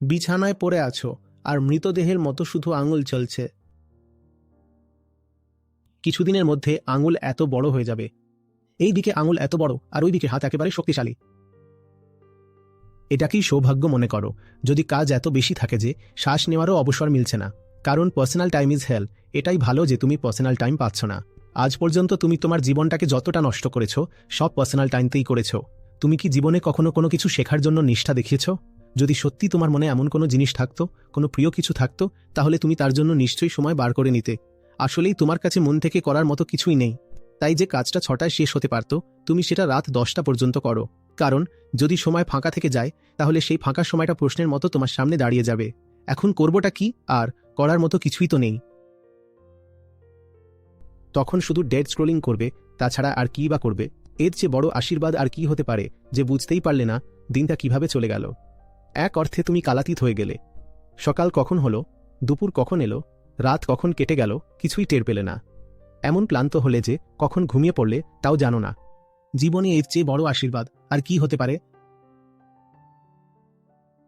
বিছানায় পড়ে আছো, আর মৃতদেহের মতো শুধু আঙুল চলছে। কিছুদিনের মধ্যে আঙুল এত বড় হয়ে যাবে। এই দিকে আঙুল এত বড়, আর ওই দিকে হাত একেবারে শক্তিশালী। এটাকেই সৌভাগ্য মনে করো, যদি কাজ এত বেশি থাকে যে, শ্বাস নেওয়ারও অবসর মিলছে না। কারণ পার্সোনাল টাইম ইজ হেল, এটাই ভালো যে তুমি পার্সোনাল টাইম পাচ্ছ না। আজ পর্যন্ত তুমি তোমার জীবনটাকে যতটা নষ্ট করেছ, সব পার্সোনাল টাইমতেই করেছ। তুমি কি জীবনে কখনো কোনো কিছু শেখার জন্য নিষ্ঠা দেখিয়েছ? যদি সত্যি তোমার মনে এমন কোনো জিনিস থাকতো, কোনো প্রিয় কিছু থাকতো, তাহলে তুমি তার জন্য নিশ্চয়ই সময় বার করে নিতে। আসলেই তোমার কাছে মন থেকে করার মতো কিছুই নেই। তাই যে কাজটা ছটায় শেষ হতে পারত, তুমি সেটা রাত দশটা পর্যন্ত করো। কারণ, যদি সময় ফাঁকা থেকে যায়, তাহলে সেই ফাঁকা সময়টা প্রশ্নের মতো তোমার সামনে দাঁড়িয়ে যাবে। এখন করবোটা কি, আর করার মতো কিছুই তো নেই। তখন শুধু ডেড স্ক্রোলিং করবে, তাছাড়া আর কি বা করবে? এর চেয়ে বড় আশীর্বাদ আর কি হতে পারে, যে বুঝতেই পারলে না, দিনটা কীভাবে চলে গেল। এক অর্থে তুমি কালাতীত হয়ে গেলে। সকাল কখন হলো, দুপুর কখন এলো, রাত কখন কেটে গেল, কিছুই টের পেলে না। এমন ক্লান্ত হলে যে কখন ঘুমিয়ে পড়লে তাও জানো না। জীবনে এর চেয়ে বড় আশীর্বাদ আর কি হতে পারে?